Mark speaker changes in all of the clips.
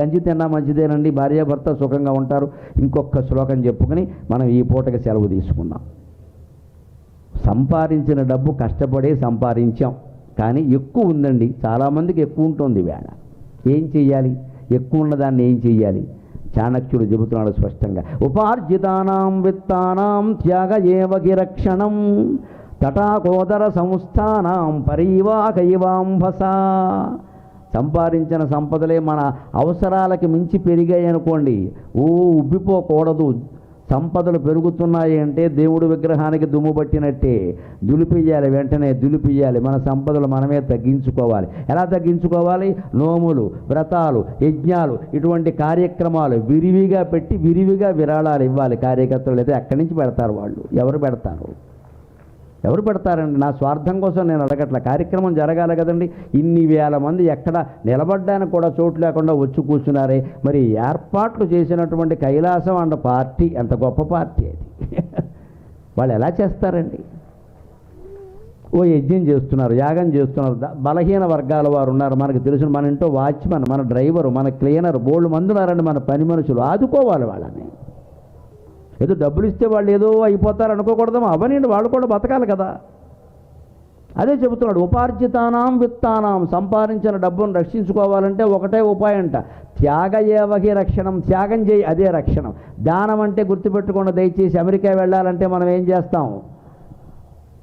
Speaker 1: గంజి తిన్నా మంచిదేనండి. భార్యాభర్త సుఖంగా ఉంటారు. ఇంకొక శ్లోకం చెప్పుకొని మనం ఈ పూటకి సెలవు తీసుకుందాం. సంపాదించిన డబ్బు కష్టపడే సంపాదించాం. కానీ ఎక్కువ ఉందండి. చాలామందికి ఎక్కువ ఉంటుంది వేళ. ఏం చెయ్యాలి? ఎక్కువ ఉన్నదాన్ని ఏం చెయ్యాలి? చాణక్యుడు చెబుతున్నాడు స్పష్టంగా. ఉపార్జితానాం విత్తానాం త్యాగ ఏవకి రక్షణం తటాకోదర సంస్థానాం పరీవాకైవాంభస సంపాదించిన సంపదలే మన అవసరాలకి మించి పెరిగాయి అనుకోండి. ఓ ఉబ్బిపోకూడదు. సంపదలు పెరుగుతున్నాయి అంటే దేవుడు విగ్రహానికి దుమ్ము పట్టినట్టే. దులిపియ్యాలి వెంటనే దులిపియ్యాలి. మన సంపదలు మనమే తగ్గించుకోవాలి. ఎలా తగ్గించుకోవాలి? నోములు వ్రతాలు యజ్ఞాలు ఇటువంటి కార్యక్రమాలు విరివిగా పెట్టి విరివిగా విరాళాలు ఇవ్వాలి. కార్యకర్తలు అయితే ఎక్కడి నుంచి పెడతారు వాళ్ళు? ఎవరు పెడతారు? ఎవరు పెడతారండి? నా స్వార్థం కోసం నేను అడగట్ల. కార్యక్రమం జరగాలి కదండి. ఇన్ని వేల మంది ఎక్కడ నిలబడ్డానికి కూడా చోటు లేకుండా వచ్చి కూర్చున్నారే. మరి ఏర్పాట్లు చేసినటువంటి కైలాసం అండ్ పార్టీ ఎంత గొప్ప పార్టీ అది. వాళ్ళు ఎలా చేస్తారండి? ఓ యజ్ఞం చేస్తున్నారు యాగం చేస్తున్నారు. బలహీన వర్గాల వారు ఉన్నారు. మనకు తెలిసిన మన ఇంట్లో వాచ్మెన్ మన డ్రైవరు మన క్లీనర్ బోల్డ్ మంది ఉన్నారండి మన పని మనుషులు. ఆదుకోవాలి వాళ్ళని. ఏదో డబ్బులు ఇస్తే వాళ్ళు ఏదో అయిపోతారు అనుకోకూడదు అవనండి వాళ్ళు కూడా బతకాలి కదా. అదే చెబుతున్నాడు ఉపార్జితానాం విత్తానాం సంపాదించిన డబ్బును రక్షించుకోవాలంటే ఒకటే ఉపాయం అంట త్యాగ ఏవహి రక్షణం త్యాగం చేయి అదే రక్షణం. దానం అంటే గుర్తుపెట్టుకోండి దయచేసి అమెరికా వెళ్ళాలంటే మనం ఏం చేస్తాం?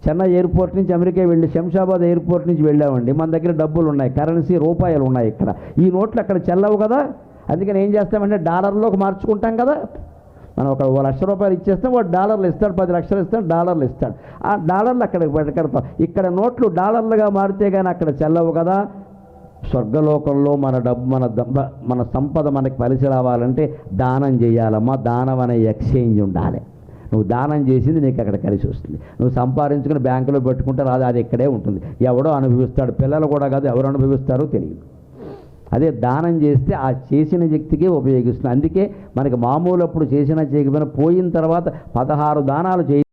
Speaker 1: చెన్నై ఎయిర్పోర్ట్ నుంచి అమెరికా వెళ్ళి శంషాబాద్ ఎయిర్పోర్ట్ నుంచి వెళ్ళామండి. మన దగ్గర డబ్బులు ఉన్నాయి కరెన్సీ రూపాయలు ఉన్నాయి ఇక్కడ. ఈ నోట్లు అక్కడ చెల్లవు కదా. అందుకని ఏం చేస్తామంటే డాలర్లోకి మార్చుకుంటాం కదా. మనం ఒక లక్ష రూపాయలు ఇచ్చేస్తాం వాడు డాలర్లు ఇస్తాడు పది లక్షలు ఇస్తాడు డాలర్లు ఇస్తాడు. ఆ డాలర్లు అక్కడ పెడతాం ఇక్కడ నోట్లు డాలర్లుగా మారితే కానీ అక్కడ చెల్లవు కదా. స్వర్గలోకంలో మన డబ్బు మన దబ్బ మన సంపద మనకి కలిసి రావాలంటే దానం చేయాలమ్మా. దానం అనే ఎక్స్చేంజ్ ఉండాలి. నువ్వు దానం చేసింది నీకు అక్కడ కలిసి వస్తుంది. నువ్వు సంపాదించుకుని బ్యాంకులో పెట్టుకుంటే రాదు అది ఇక్కడే ఉంటుంది. ఎవడో అనుభవిస్తాడు. పిల్లలు కూడా కాదు ఎవరు అనుభవిస్తారో తెలియదు. అదే దానం చేస్తే ఆ చేసిన వ్యక్తికే ఉపయోగిస్తుంది. అందుకే మనకి మామూలు అప్పుడు చేసిన చేయకపోయినా పోయిన తర్వాత పదహారు దానాలు చేయి